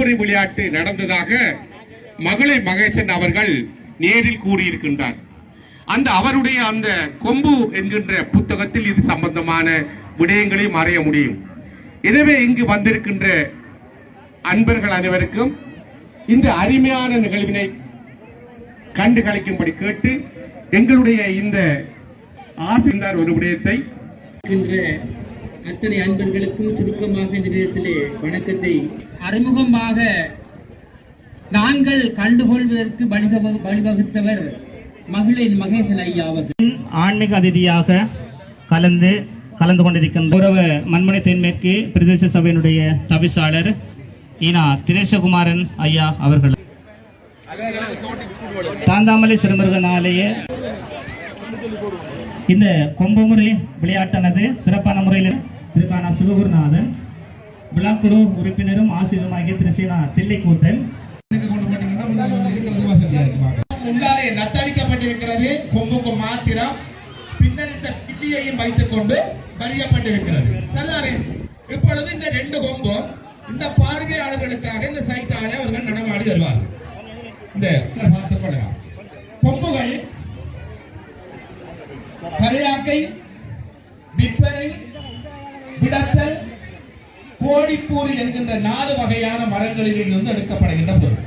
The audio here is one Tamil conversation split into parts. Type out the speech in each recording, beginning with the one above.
கொம்புரி விளையாட்டு நடந்ததாக மகளை மகேசன் அவர்கள் நேரில் கூறியிருக்கின்றார். அந்த அவருடைய அந்த கொம்பு என்கின்ற புத்தகத்தில் இது சம்பந்தமான விடயங்களையும் அறிய முடியும். எனவே இங்கு வந்திருக்கின்ற அன்பர்கள் அனைவருக்கும் இந்த அருமையான நிகழ்வினை கண்டு கழிக்கும்படி கேட்டு எங்களுடைய இந்த ஆசிரியர் ஒரு விடயத்தை அத்தனை அன்பர்களுக்கும் சுருக்கமாக இந்த நேரத்திலே வணக்கத்தை. அறிமுகமாக நாங்கள் கண்டுகொள்வதற்கு வழிவகுத்தவர் மகளிர் மகேசன் ஐயா அவர்கள். ஆன்மீக அதிதியாக கலந்து கலந்து கொண்டிருக்கின்ற கௌரவ மண்மனை தென்மேற்கு பிரதேச சபையினுடைய தவிசாளர் ஈனா தினேசகுமாரன் ஐயா அவர்கள். தாந்தாமலை சிறுமுருகன் ஆலய இந்த கொம்புமுறை விளையாட்டானது சிறப்பான முறையில் திருக்கான சிவகுருநாதன் விழாக்குழு உறுப்பினரும் ஆசிரியருமாகிய திரு சீனா தில்லைக்கூத்தன். முன்னாலே நத்தடிக்கப்பட்டிருக்கிறது கொம்புக்கு மாத்திரம் பின்னரித்த பில்லியையும் வைத்துக் கொண்டு வரியப்பட்டிருக்கிறது சரிதானே இப்பொழுது இந்த ரெண்டு கொம்பும் இந்த பார்வையாளர்களுக்காக இந்த சைத்தாலே அவர்கள் நடமாடி வருவார்கள். இந்த பார்த்துக் கொள்ளலாம். கொம்புகள் கரையாக்கை விற்பனை விடத்தல் கோடிப்பூரி என்கின்ற நாலு வகையான மரங்களில் இருந்து எடுக்கப்படுகின்ற பொருள்.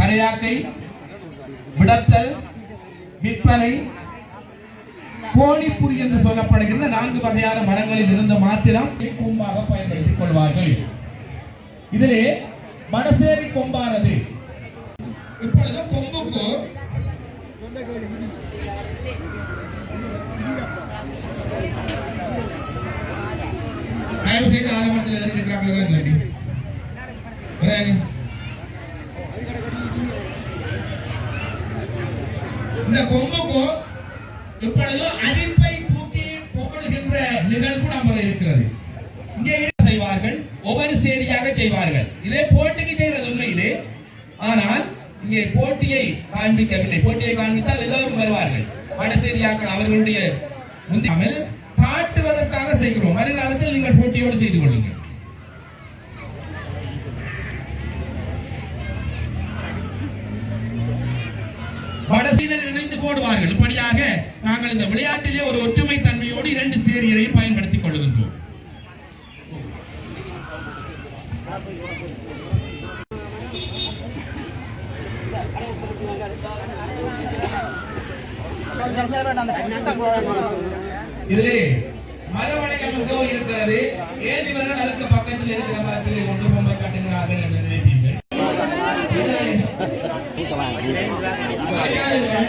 கரையாக்கை விடத்தல் விற்பனை கோழிப்புரி என்று சொல்லப்படுகின்ற நான்கு வகையான மரங்களில் இருந்து மாத்திரம் கொம்பாக பயன்படுத்திக் கொள்வார்கள். இதிலே மடசேரி கொம்பானது. இப்பொழுது கொம்புக்கு தயவு செய்து ஆரம்பத்தில் இருக்கின்றார்கள் நன்றி இந்த கொம்புக்கோ இப்பொழுது அரிப்பை தூக்கி போடுகின்ற நிகழ்வு நம்ம இருக்கிறது. இங்கே என்ன செய்வார்கள்? ஒவ்வொரு சேரியாக செய்வார்கள். இதே போட்டிக்கு செய்கிறது உண்மையிலே. ஆனால் இங்கே போட்டியை காண்பிக்கவில்லை. போட்டியை காண்பித்தால் எல்லோரும் வருவார்கள். வடசேரியாக்கள் அவர்களுடைய முந்தாமல் காட்டுவதற்காக செய்கிறோம். வருங்காலத்தில் நீங்கள் போட்டியோடு செய்து கொள்ளுங்கள். வடசீனர் இணைந்து போடுவார்கள். இப்படியாக நாங்கள் இந்த விளையாட்டிலே ஒரு ஒற்றுமை தன்மையோடு இரண்டு சேரியரையும் பயன்படுத்திக் கொள்கின்றோம். இதிலே மரவளையம் மிகவும் இருக்கிறது. ஏன் இவர்கள் அதற்கு பக்கத்தில் இருக்கிற மரத்திலே ஒன்று பொம்மை காட்டுகிறார்கள் என்று நினைப்பீர்கள். மறைக்காதீர்கள்.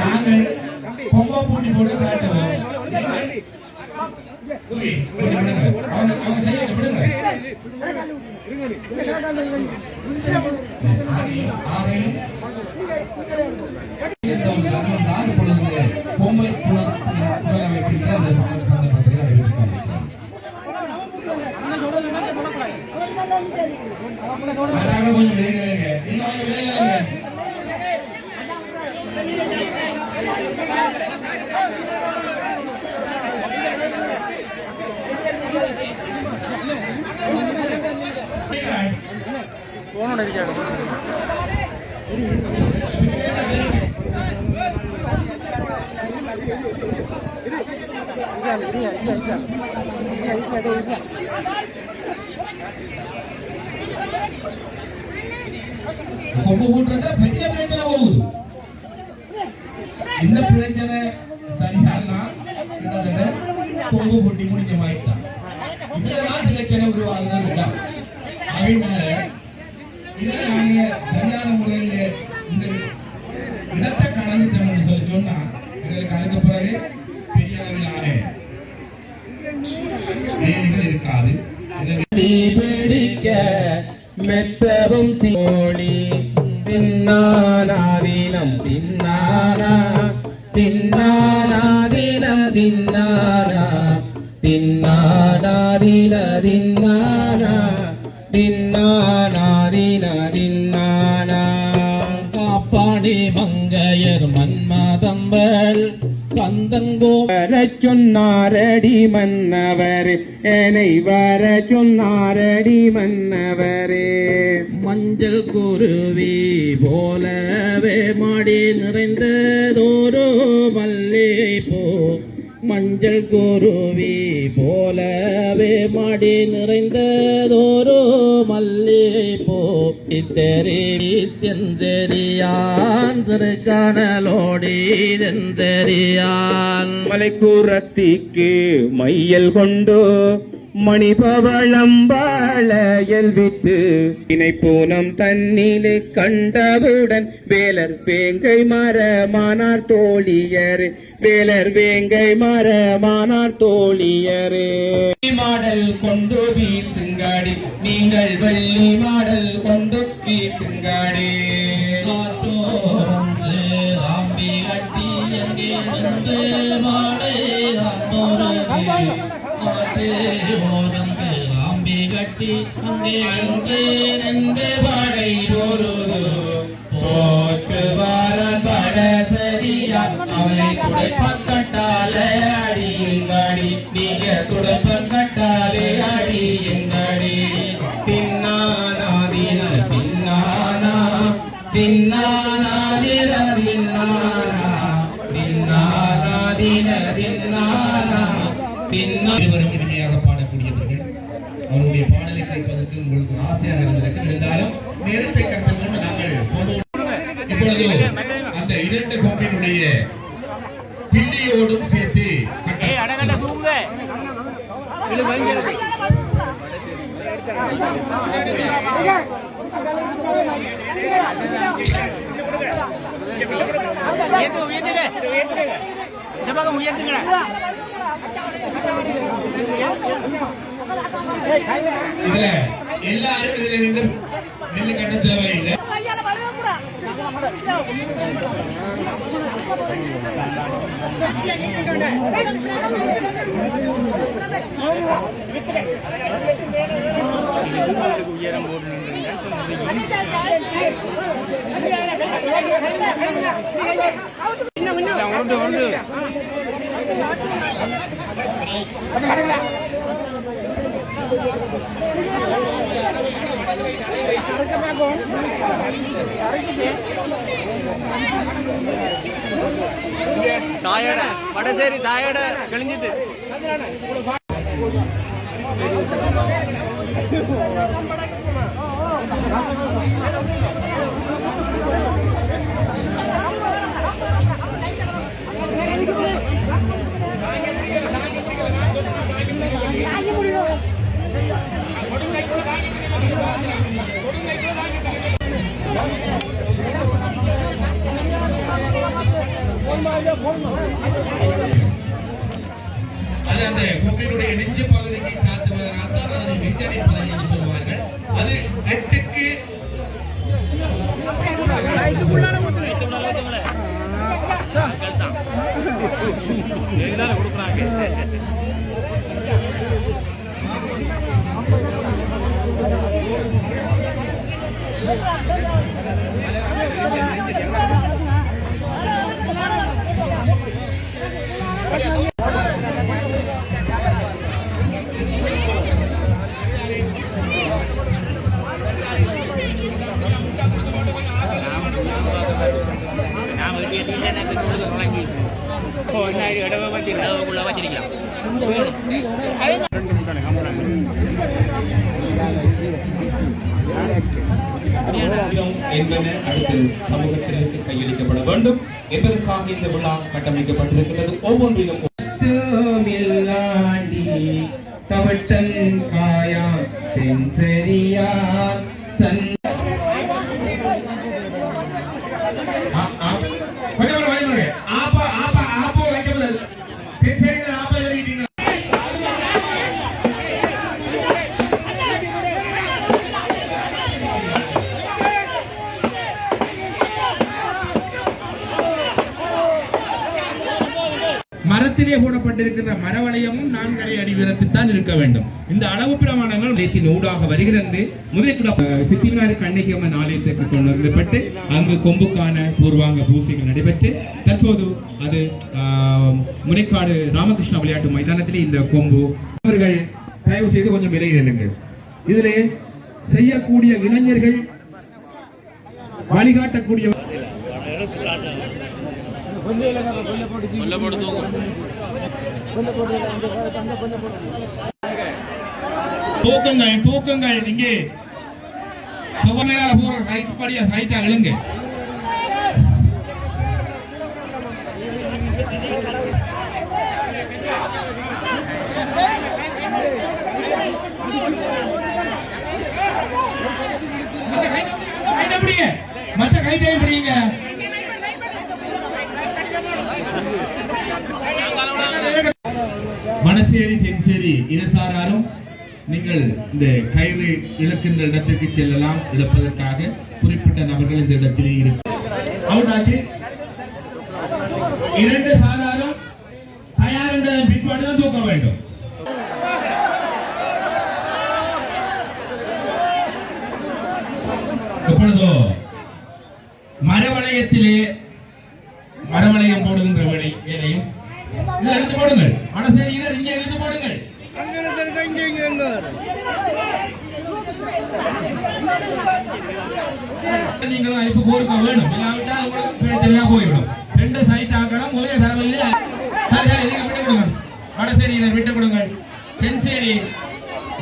நாங்கள் பொம்மை பூட்டி போட்டு காட்டுவோம் நீங்கள் புரி, புரி, விடுங்க. அவங்க அவங்க செய்யட்டும், விடுங்க. ஆகையும், ஆகையும், இந்த ஒரு தருணம் தான் இப்பொழுது இந்த பொம்மை புல- புலன வைக்கின்ற அந்த சந்த- சந்தர்ப்பத்தில் அறிவித்திருக்கிறோம். அதாங்க கொஞ்சம் விலகுங்க. நீங்க கொஞ்சம் விலகுங்க. பண்ணிருக்காங்க கொம்பு போட்டுறதுல பெரிய பிரச்சனை போகுது இந்த பிரச்சனை சரியாகலாம் இந்த கொம்பு போட்டி முடிஞ்ச மாதிரி தான். இதுலதான் பிரச்சனை உருவாகுது இடம் வேலைகள் இருக்காது. பிடிக்க மெத்தவும் சோழி தின்னானாதீனம் தின்னானா தின்னானாதீனம் தின்னானா. தின்னானாதீன தின்னானா. தின்னானாதீன தின்னானா. காப்பாடி மங்கையர் மன்மதம்பல். கந்தங்கோ வர சொன்னாரடி மன்னவரே. என்னை வர சொன்னாரடி மன்னவரே. மஞ்சள் குருவி போலவே மாடி நிறைந்ததோரோ மல்லே போ மஞ்சள் குருவி போலவே மடி நிறைந்ததோரோ மல்லிகை போ தெரி தெஞ்செறியான் சிறுகானலோடி தெஞ்செறியான். மலைக்கூரத்திக்கு மையல் கொண்டோ மணிபவளம் வாழையல் விட்டு இணைப்பூனம் தன்னிலே கண்டவுடன் வேலர் வேங்கை மரமானார் தோழியர். வேலர் வேங்கை மரமானார் தோழியரே. மாடல் கொண்டு வீசுங்காடி நீங்கள் வெள்ளி சரியா அவனை துடைப்பன் கட்டாலே அடியுங்காடி நீங்க துடைப்பன் கட்டாலே அடியுங்காடி தின்னானாதீன தின்னானா தின்னானாதின தின்னானா தின்னானாதின தின்னானா தின்னா இருவரும் இனிமையாக பாடக்கூடியவர்கள். அவருடைய பாடலை கேட்பதற்கு உங்களுக்கு ஆசையாக இருந்திருக்கு. இருந்தாலும் நேரத்தை கருத்தில் கொண்டு நாங்கள் இப்பொழுது அந்த இரண்டு கொம்பினுடைய பிள்ளையோடும் சேர்த்து கட்ட இதுல எல்லாரும் இதுல நின்று நெல்லு கட்ட தேவையில்லை. உண்டு உண்டு அரைக்கமாகும் அரைக்குது தாயட வடசேரி தாயட கழிஞ்சிட்டு அது என்பன அடுத்து சமூகத்திற்கு கையளிக்கப்பட வேண்டும் என்பதற்காக இந்த விழா கட்டமைக்கப்பட்டிருக்கிறது ஒவ்வொன்றிலும் தவட்டல் மரத்திலே போடப்பட்டிருக்கின்ற மரவளையமும் நான்கரை அடி உயரத்தில் இருக்க வேண்டும். இந்த அளவு பிரமாணங்கள் நேற்றின் ஊடாக வருகிறது. முதலில் சித்திமாரி கண்ணிக்கம்மன் ஆலயத்திற்கு கொண்டு வரப்பட்டு அங்கு கொம்புக்கான பூர்வாங்க பூசைகள் நடைபெற்று தற்போது அது முனைக்காடு ராமகிருஷ்ண விளையாட்டு மைதானத்திலே இந்த கொம்பு அவர்கள் தயவு செய்து கொஞ்சம் விலகி நில்லுங்கள். இதிலே செய்யக்கூடிய இளைஞர்கள் வழிகாட்டக்கூடிய தூக்குங்கள் தூக்குங்கள் இங்கே. சுகமேல போற ரைட் படியா ரைட்டா எழுங்க மற்ற கை- பிடிங்க. வடசேரி தென்சேரி இரசாராரும் நீங்கள் இந்த கயிறு இழக்கின்ற இடத்திற்கு செல்லலாம். இழப்பதற்காக குறிப்பிட்ட நபர்கள் இந்த இடத்திலே இருக்கு இரண்டு சாராரும் தயார் என்றதன் பிற்பாடு தான் தூக்க வேண்டும். எப்பொழுதோ மரவளையத்திலே மரவளையம் போடுகின்ற வேலை வேலையும் இதில் எடுத்து போடுங்கள். மனசேரியினர் இங்கே எடுத்து போடுங்கள். நீங்களும் அழைப்பு கோருக்க வேணும். இல்லாவிட்டால் உங்களுக்கு பிரச்சனையா போய்விடும். ரெண்டு சைட் ஆக்கணும் ஒரே சரவையிலே சரி சரி நீங்க விட்டு கொடுங்க விட்டு தென்சேரி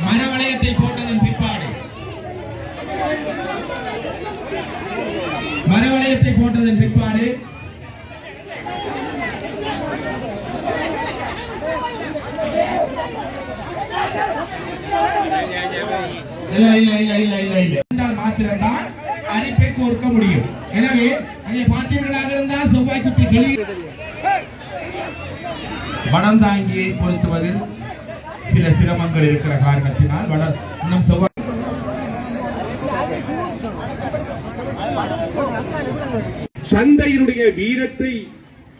மரவளையத்தை போட்டதன் பிற்பாடு. மரவளையத்தை போட்டதன் பிற்பாடு இல்ல இல்ல இல்ல இல்ல இல்ல இல்ல இருந்தால் மாத்திரம்தான் அரிப்பை கோர்க்க முடியும். எனவே அங்கே பார்த்தீர்களாக இருந்தால் செவ்வாய் குத்தி கிளி. வடந்தாங்கியை பொருத்துவதில் சில சிரமங்கள் இருக்கிற காரணத்தினால் வட இன்னும் செவ்வாய் தந்தையினுடைய வீரத்தை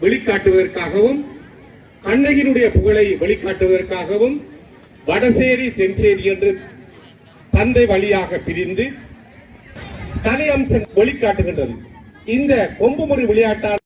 வெளிக்காட்டுவதற்காகவும் கண்ணகியினுடைய புகழை வெளிக்காட்டுவதற்காகவும் வடசேரி தென்சேரி என்று தந்தை வழியாக பிரிந்து தனி அம்சம் வெளிக்காட்டுகின்றது இந்த கொம்புமுறை விளையாட்டான